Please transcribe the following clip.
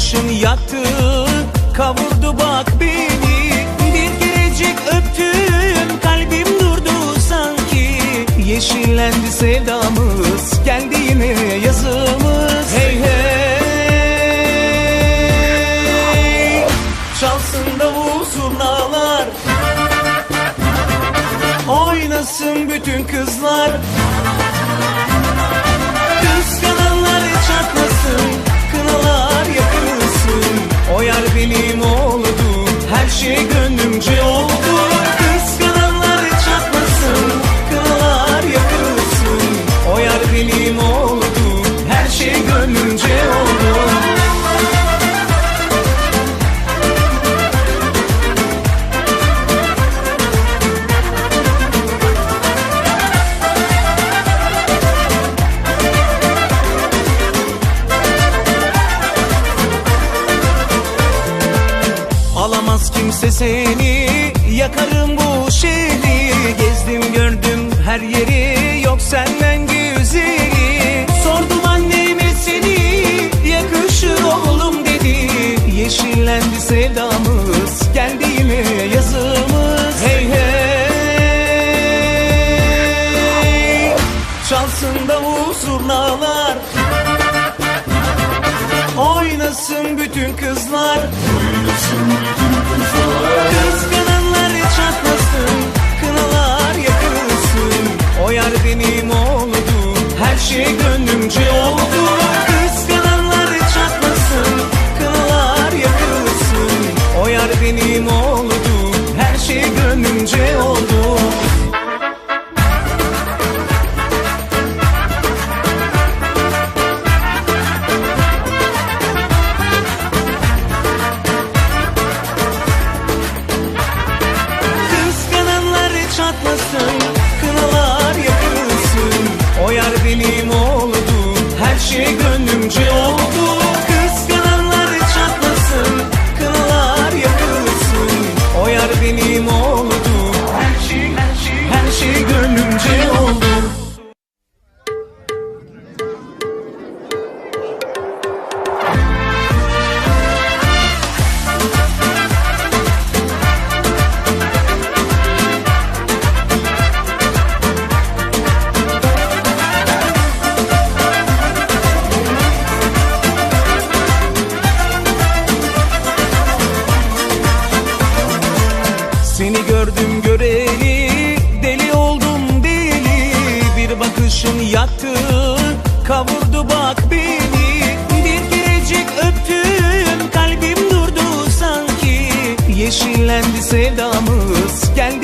bakışın yaktı Kavurdu bak beni. Bir gelecek öptüm Kalbim durdu sanki. Yeşillendi sevdamız Geldi yine yazımız. Hey hey. Çalsın davul zurnalar Oynasın bütün kızlar benim oldu. Her şey gönlümce Alamaz kimse seni. Yakarım bu şehri Gezdim gördüm her yeri. Yok senden güzeli. Sordum anneme seni. Yakışır oğlum dedi. Yeşillendi sevdamız. Geldi yine yazımız? Hey hey. Çalsın davul zurnalar Oynasın bütün kızlar. Kıskananlar gönlümce oldu. Kıskananlar çatlasın Kınalar yakılsın. O yar benim oldu Her şey gönlümce oldu göreli Deli oldum deli. Bir bakışın yaktı Kavurdu bak beni. Bir gelecek öptüm Kalbim durdu sanki. Yeşillendi sevdamız Gel